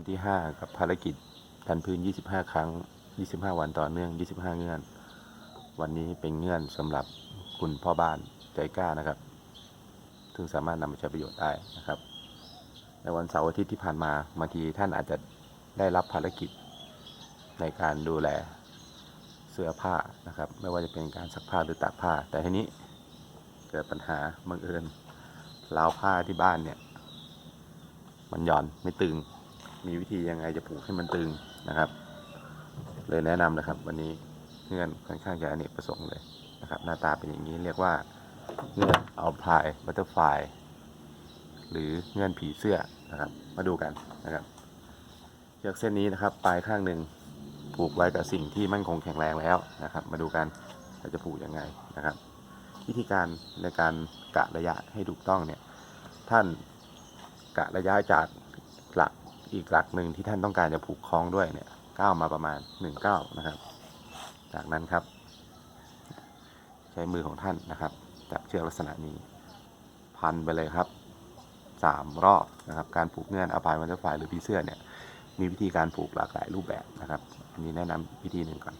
วันที่ 5 กับภารกิจทันพื้น 25 ครั้ง 25 วันต่อเนื่อง 25 เงื่อน วันนี้เป็นเงื่อนสำหรับคุณพ่อบ้านใจกล้านะครับ ซึ่งสามารถนำมาใช้ประโยชน์ได้นะครับ ในวันเสาร์อาทิตย์ที่ผ่านมาบางทีท่านอาจจะได้รับภารกิจในการดูแลเสื้อผ้านะครับ ไม่ว่าจะเป็นการซักผ้าหรือตากผ้า แต่ทีนี้เกิดปัญหาบังเอิญราวผ้าที่บ้านเนี่ย มันหย่อนไม่ตึง มีวิธียังไงจะผูกให้มันตึงนะครับ เลยแนะนำนะครับ วันนี้เงื่อนค่อนข้างจะอเนกประสงค์เลยนะครับ หน้าตาเป็นอย่างนี้เรียกว่าเงื่อนเอาพลายบัตเตอร์ฟลายหรือเงื่อนผีเสื้อนะครับ มาดูกันนะครับเชือกเส้นนี้นะครับปลายข้างหนึ่งผูกไว้กับสิ่งที่มั่นคงแข็งแรงแล้วนะครับ มาดูกันเราจะผูกยังไงนะครับ วิธีการในการกะระยะให้ถูกต้องเนี่ยท่านกะระยะจากหลัก อีกหลักหนึ่งที่ท่านต้องการจะผูกคล้องด้วยเนี่ยก้าวมาประมาณหนึ่งก้าวนะครับ จากนั้นครับ ใช้มือของท่านนะครับ จับเชือกลักษณะนี้ พันไปเลยครับสามรอบนะครับ การผูกเงื่อนอภัยวันเตอร์ไฟหรือผีเสื้อเนี่ย มีวิธีการผูกหลากหลายรูปแบบนะครับ อันนี้แนะนำวิธีหนึ่งก่อน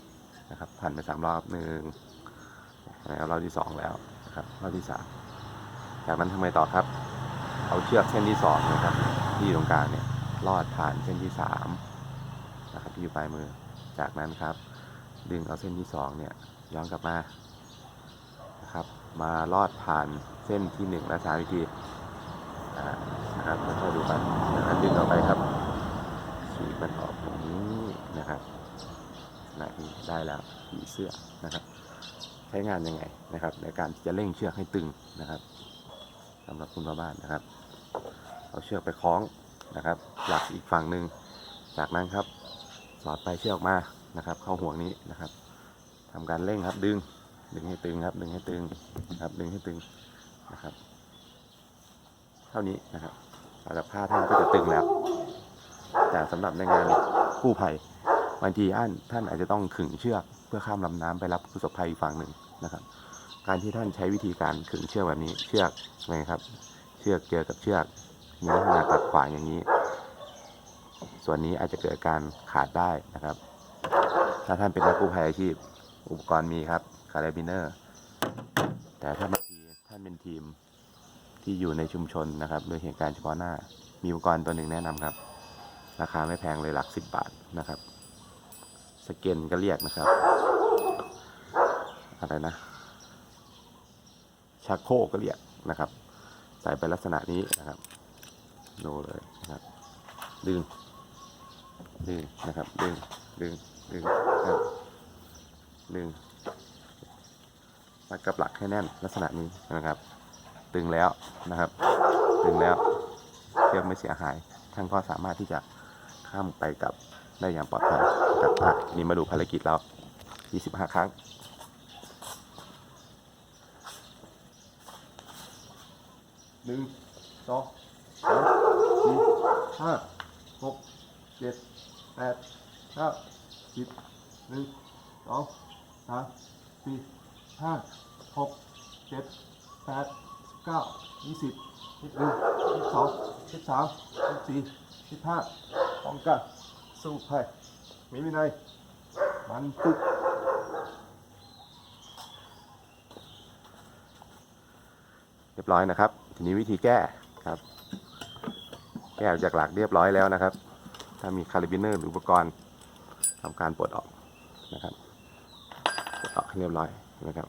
นะครับพันไปสามรอบหนึ่งแล้วรอบที่สองแล้วนะครับรอบที่สามจากนั้นทำไมต่อครับ เอาเชือกเส้นที่สองนะครับ ที่ตรงกลางเนี่ย ลอดผ่านเส้นที่สามนะครับที่อยู่ปลายมือจากนั้นครับ ดึงเอาเส้นที่สองเนี่ยย้อนกลับมานะครับ มาลอดผ่านเส้นที่หนึ่งและสามวิธีนะครับมาช่วยดูกันจากนั้นดึงออกไปครับฉีกมันออกตรงนี้นะครับนะนี่ได้แล้วผีเสื้อนะครับ ใช้งานยังไงนะครับ ในการจะเร่งเชือกให้ตึงนะครับสำหรับคุณพ่อบ้านนะครับ เอาเชือกไปคล้อง นะครับ หลักอีกฝั่งหนึ่งจากนั้นครับ สอดไปเชือกออกมานะครับ เข้าห่วงนี้นะครับทำการเร่งครับดึง ดึงให้ตึงครับ ดึงให้ตึงครับ ดึงให้ตึงนะครับ เท่านี้นะครับสำหรับผ้าท่านก็จะตึงแล้ว แต่สำหรับในงานกู้ภัยบางทีท่านท่านอาจจะต้องขึงเชือกเพื่อข้ามลำน้ำไปรับผู้ประสบภัยอีกฝั่งหนึ่งนะครับ การที่ท่านใช้วิธีการขึงเชือกแบบนี้เชือกนะครับ เชือกเจอกับเชือก มีลักษณะตัดขวางอย่างนี้ ส่วนนี้อาจจะเกิดการขาดได้นะครับ ถ้าท่านเป็นนักกู้ภัยอาชีพ อุปกรณ์มีครับคาร์บิเนอร์ แต่ถ้าบางทีท่านเป็นทีมที่อยู่ในชุมชนนะครับ โดยเหตุการณ์เฉพาะหน้า มีอุปกรณ์ตัวหนึ่งแนะนำครับ ราคาไม่แพงเลยหลักสิบบาทนะครับ สเกนก็เรียกนะครับ อะไรนะชักโครกก็เรียกนะครับ ใส่ไปลักษณะนี้นะครับ ดูเลยนะครับ ดึง ดึงนะครับ ดึง ดึง ดึงครับดึงมัดกับหลักให้แน่นลักษณะนี้นะครับ ตึงแล้วนะครับ ตึงแล้วเชือกไม่เสียหาย ท่านก็สามารถที่จะข้ามไปกับได้อย่างปลอดภัยกับอะนี่มาดูภารกิจเรา 25 ครั้งหนึ่งสองามสี่ห้าหกเจ็ดแปดเก้าสิบหนึ่งสองสามสี่ห้าหกเจ็ดแปดเก้ายี่สิบยี่สิบเอ็ดยี่สิบสองยี่สิบสามยี่สิบสี่ยี่สิบห้าป้องกันสู้ภัยมีวินัยมันตึกเรียบร้อยนะครับ ทีนี้วิธีแก้ครับ แก้ออกจากหลักเรียบร้อยแล้วนะครับ ถ้ามีคาลิบิเนอร์หรืออุปกรณ์ทำการปลดออกนะครับปลดออกให้เรียบร้อยนะครับ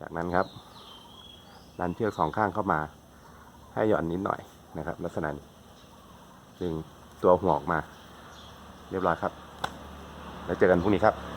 จากนั้นครับดันเชือกสองข้างเข้ามา ให้หย่อนนิดหน่อยนะครับ ลักษณะนี้ดึงตัวหัวออกมา เรียบร้อยครับ แล้วเจอกันพรุ่งนี้ครับ